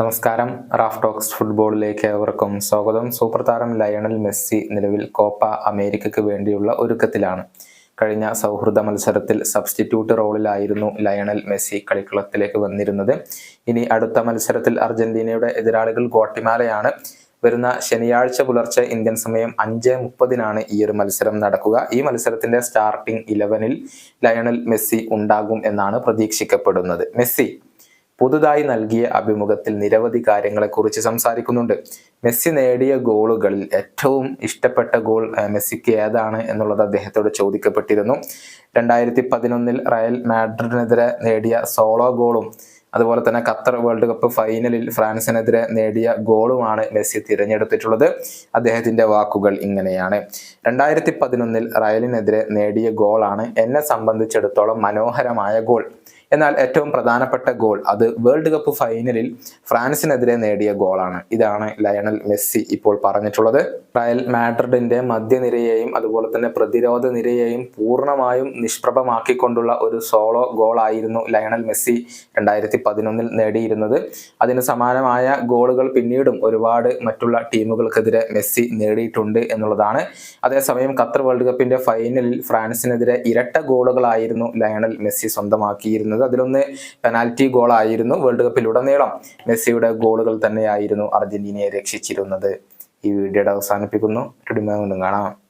നമസ്കാരം. Raf talks ഫുട്ബോളിലേക്ക് ഏവർക്കും സ്വാഗതം. സൂപ്പർ താരം ലയണൽ മെസ്സി നിലവിൽ കോപ്പ അമേരിക്കയ്ക്ക് വേണ്ടിയുള്ള ഒരുക്കത്തിലാണ്. കഴിഞ്ഞ സൗഹൃദ മത്സരത്തിൽ സബ്സ്റ്റിറ്റ്യൂട്ട് റോളിലായിരുന്നു ലയണൽ മെസ്സി കളിക്കളത്തിലേക്ക് വന്നിരുന്നത്. ഇനി അടുത്ത മത്സരത്തിൽ അർജന്റീനയുടെ എതിരാളികൾ ഗോട്ടിമാലയാണ് വരുന്ന ശനിയാഴ്ച പുലർച്ചെ ഇന്ത്യൻ സമയം അഞ്ച് മുപ്പതിനാണ് ഈ ഒരു മത്സരം നടക്കുക. ഈ മത്സരത്തിന്റെ സ്റ്റാർട്ടിംഗ് ഇലവനിൽ ലയണൽ മെസ്സി ഉണ്ടാകും എന്നാണ് പ്രതീക്ഷിക്കപ്പെടുന്നത്. മെസ്സി പുതുതായി നൽകിയ അഭിമുഖത്തിൽ നിരവധി കാര്യങ്ങളെക്കുറിച്ച് സംസാരിക്കുന്നുണ്ട്. മെസ്സി നേടിയ ഗോളുകളിൽ ഏറ്റവും ഇഷ്ടപ്പെട്ട ഗോൾ മെസ്സിക്ക് ഏതാണ് എന്നുള്ളത് അദ്ദേഹത്തോട് ചോദിക്കപ്പെട്ടിരുന്നു. രണ്ടായിരത്തി പതിനൊന്നിൽ റയൽ മാഡ്രിഡിനെതിരെ നേടിയ സോളോ ഗോളും അതുപോലെ തന്നെ ഖത്തർ വേൾഡ് കപ്പ് ഫൈനലിൽ ഫ്രാൻസിനെതിരെ നേടിയ ഗോളുമാണ് മെസ്സി തിരഞ്ഞെടുത്തിട്ടുള്ളത്. അദ്ദേഹത്തിന്റെ വാക്കുകൾ ഇങ്ങനെയാണ്. രണ്ടായിരത്തി പതിനൊന്നിൽ റയലിനെതിരെ നേടിയ ഗോളാണ് എന്നെ സംബന്ധിച്ചിടത്തോളം മനോഹരമായ ഗോൾ. എന്നാൽ ഏറ്റവും പ്രധാനപ്പെട്ട ഗോൾ അത് വേൾഡ് കപ്പ് ഫൈനലിൽ ഫ്രാൻസിനെതിരെ നേടിയ ഗോളാണ്. ഇതാണ് ലയണൽ മെസ്സി ഇപ്പോൾ പറഞ്ഞിട്ടുള്ളത്. റയൽ മാഡ്രിഡിന്റെ മധ്യനിരയെയും അതുപോലെ തന്നെ പ്രതിരോധ നിരയെയും പൂർണമായും നിഷ്പ്രഭമാക്കിക്കൊണ്ടുള്ള ഒരു സോളോ ഗോളായിരുന്നു ലയണൽ മെസ്സി രണ്ടായിരത്തി പതിനൊന്നിൽ നേടിയിരുന്നത്. അതിന് സമാനമായ ഗോളുകൾ പിന്നീടും ഒരുപാട് മറ്റുള്ള ടീമുകൾക്കെതിരെ മെസ്സി നേടിയിട്ടുണ്ട് എന്നുള്ളതാണ്. അതേസമയം ഖത്തർ വേൾഡ് കപ്പിന്റെ ഫൈനലിൽ ഫ്രാൻസിനെതിരെ ഇരട്ട ഗോളുകളായിരുന്നു ലയണൽ മെസ്സി സ്വന്തമാക്കിയിരുന്നത്. അതിലൊന്ന് പെനാൽറ്റി ഗോളായിരുന്നു. വേൾഡ് കപ്പിലുടനീളം മെസ്സിയുടെ ഗോളുകൾ തന്നെയായിരുന്നു അർജന്റീനയെ രക്ഷിച്ചിരുന്നത്. ഈ വീഡിയോയുടെ അവസാനിപ്പിക്കുന്നു. കാണാം.